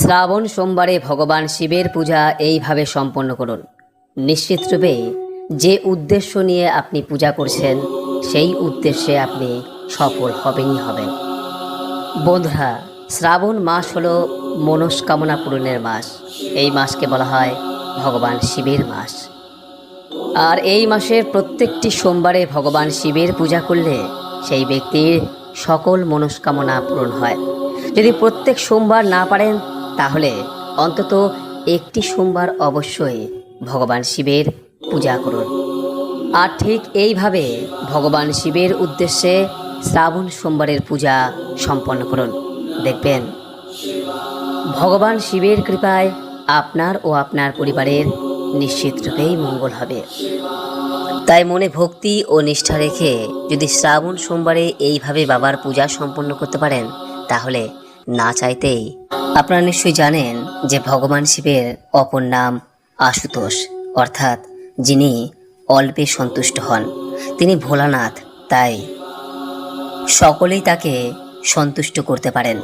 শ্রাবণ সোমবারে ভগবান শিবের পূজা এইভাবে সম্পন্ন করুন। নিশ্চিতরূপে যে উদ্দেশ্য নিয়ে আপনি পূজা করছেন, সেই উদ্দেশ্যে আপনি সফল হবেনই হবেন। বন্ধুরা, শ্রাবণ মাস হলো মনস্কামনা পূরণের মাস। এই মাসকে বলা হয় ভগবান শিবের মাস। আর এই মাসের প্রত্যেকটি সোমবারে ভগবান শিবের পূজা করলে সেই ব্যক্তির সকল মনস্কামনা পূরণ হয়। যদি প্রত্যেক সোমবার না পারেন তাহলে অন্তত একটি সোমবার অবশ্যই ভগবান শিবের পূজা করুন। আর ঠিক এইভাবে ভগবান শিবের উদ্দেশ্যে শ্রাবণ সোমবারের পূজা সম্পন্ন করুন। দেখবেন, ভগবান শিবের কৃপায় আপনার ও আপনার পরিবারের নিশ্চিত রূপেই মঙ্গল হবে। তাই মনে ভক্তি ও নিষ্ঠা রেখে যদি শ্রাবণ সোমবারে এইভাবে বাবার পূজা সম্পন্ন করতে পারেন, তাহলে না চাইতেই আপনারা নিশ্চয়ই জানেন যে ভগবান শিবের অপর নাম আশুতোষ, অর্থাৎ যিনি অল্পে সন্তুষ্ট হন। তিনি ভোলানাথ, তাই সকলেই তাকে সন্তুষ্ট করতে পারেন।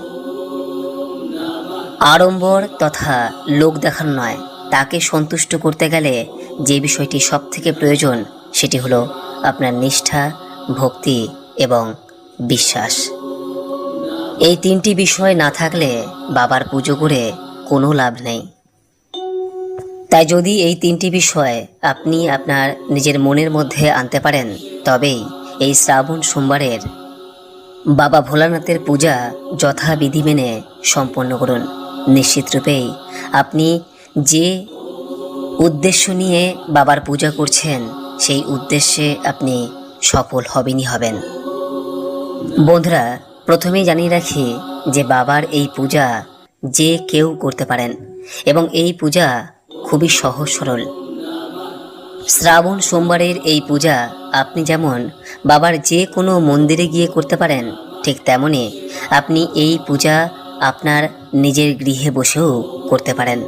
আড়ম্বর তথা লোক দেখানো নয়, তাকে সন্তুষ্ট করতে গেলে যে বিষয়টি সব থেকে প্রয়োজন, সেটি হলো আপনার নিষ্ঠা, ভক্তি এবং বিশ্বাস। এই তিনটি বিষয় না থাকলে বাবার পুজো করে কোনো লাভ নেই। তাই যদি এই তিনটি বিষয় আপনি আপনার নিজের মনের মধ্যে আনতে পারেন, তবেই এই শ্রাবণ সোমবারের বাবা ভোলানাথের পূজা যথাবিধি মেনে সম্পন্ন করুন। নিশ্চিতরূপেই আপনি যে উদ্দেশ্য নিয়ে বাবার পূজা করছেন, সেই উদ্দেশ্যে আপনি সফল হবেনই হবেন। বন্ধুরা প্রথমেই জানিয়ে রাখি যে বাবার এই পূজা যে কেউ করতে পারেন এবং এই পূজা খুবই সহজ সরল। শ্রাবণ সোমবারের এই পূজা আপনি যেমন বাবার যে কোনো মন্দিরে গিয়ে করতে পারেন, ঠিক তেমনই আপনি এই পূজা আপনার নিজের গৃহে বসেও করতে পারেন।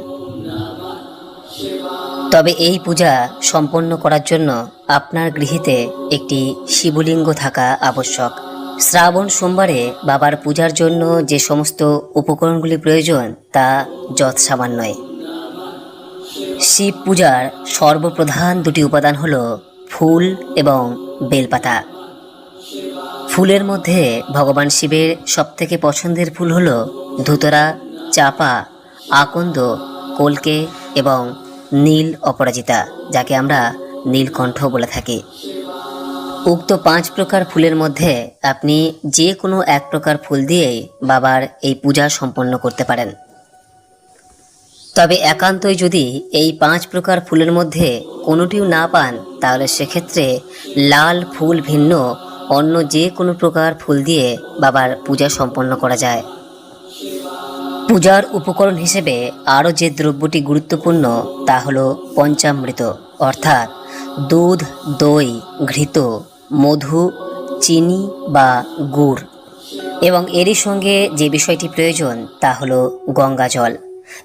তবে এই পূজা সম্পন্ন করার জন্য আপনার গৃহেতে একটি শিবলিঙ্গ থাকা আবশ্যক। শ্রাবণ সোমবারে বাবার পূজার জন্য যে সমস্ত উপকরণগুলি প্রয়োজন তা যৎ সামান্যই। শিব পূজার সর্বপ্রধান দুটি উপাদান হল ফুল এবং বেলপাতা। ফুলের মধ্যে ভগবান শিবের সবথেকে পছন্দের ফুল হল ধুতরা, চাপা, আকন্দ, কলকে এবং নীল অপরাজিতা, যাকে আমরা নীলকণ্ঠ বলে থাকি। উক্ত পাঁচ প্রকার ফুলের মধ্যে আপনি যে কোনো এক প্রকার ফুল দিয়েই বাবার এই পূজা সম্পন্ন করতে পারেন। তবে একান্তই যদি এই পাঁচ প্রকার ফুলের মধ্যে কোনোটিও না পান, তাহলে সেক্ষেত্রে লাল ফুল ভিন্ন অন্য যে কোনো প্রকার ফুল দিয়ে বাবার পূজা সম্পন্ন করা যায়। পূজার উপকরণ হিসেবে আরও যে দ্রব্যটি গুরুত্বপূর্ণ, তা হলো পঞ্চামৃত, অর্থাৎ দুধ, দই, ঘৃত মধু, চিনি বা গুড়। এবং এরই সঙ্গে যে বিষয়টি প্রয়োজন তা হলো গঙ্গা জল।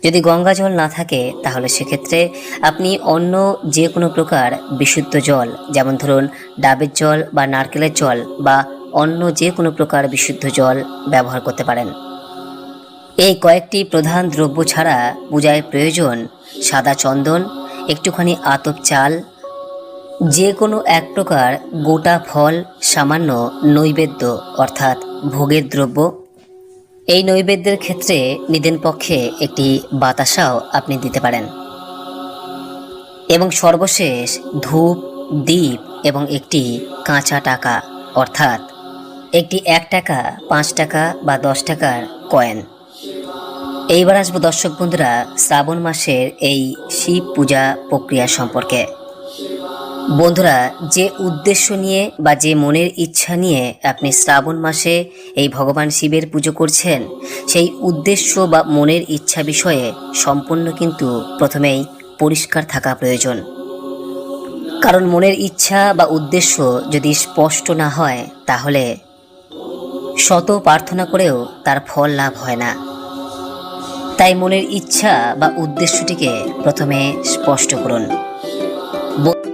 যদি গঙ্গা জল না থাকে, তাহলে সেক্ষেত্রে আপনি অন্য যে কোনো প্রকার বিশুদ্ধ জল, যেমন ধরুন ডাবের জল বা নারকেলের জল বা অন্য যে কোনো প্রকার বিশুদ্ধ জল ব্যবহার করতে পারেন। এই কয়েকটি প্রধান দ্রব্য ছাড়া পূজায় প্রয়োজন সাদা চন্দন, একটুখানি আতপ চাল যে কোনো এক প্রকার গোটা ফল সামান্য নৈবেদ্য, অর্থাৎ ভোগের দ্রব্য। এই নৈবেদ্যের ক্ষেত্রে নিদেন পক্ষে একটি বাতাসাও আপনি দিতে পারেন। এবং সর্বশেষ ধূপ দ্বীপ এবং একটি কাঁচা টাকা, অর্থাৎ একটি এক টাকা, পাঁচ টাকা বা দশ টাকার কয়েন। এইবার আসব দর্শক বন্ধুরা শ্রাবণ মাসের এই শিব পূজা প্রক্রিয়া সম্পর্কে। বন্ধুরা, যে উদ্দেশ্য নিয়ে বা যে মনের ইচ্ছা নিয়ে আপনি শ্রাবণ মাসে এই ভগবান শিবের পুজো করছেন, সেই উদ্দেশ্য বা মনের ইচ্ছা বিষয়ে সম্পূর্ণ কিন্তু প্রথমেই পরিষ্কার থাকা প্রয়োজন। কারণ মনের ইচ্ছা বা উদ্দেশ্য যদি স্পষ্ট না হয়, তাহলে শত প্রার্থনা করেও তার ফল লাভ হয় না। তাই মনের ইচ্ছা বা উদ্দেশ্যটিকে প্রথমে স্পষ্ট করুন।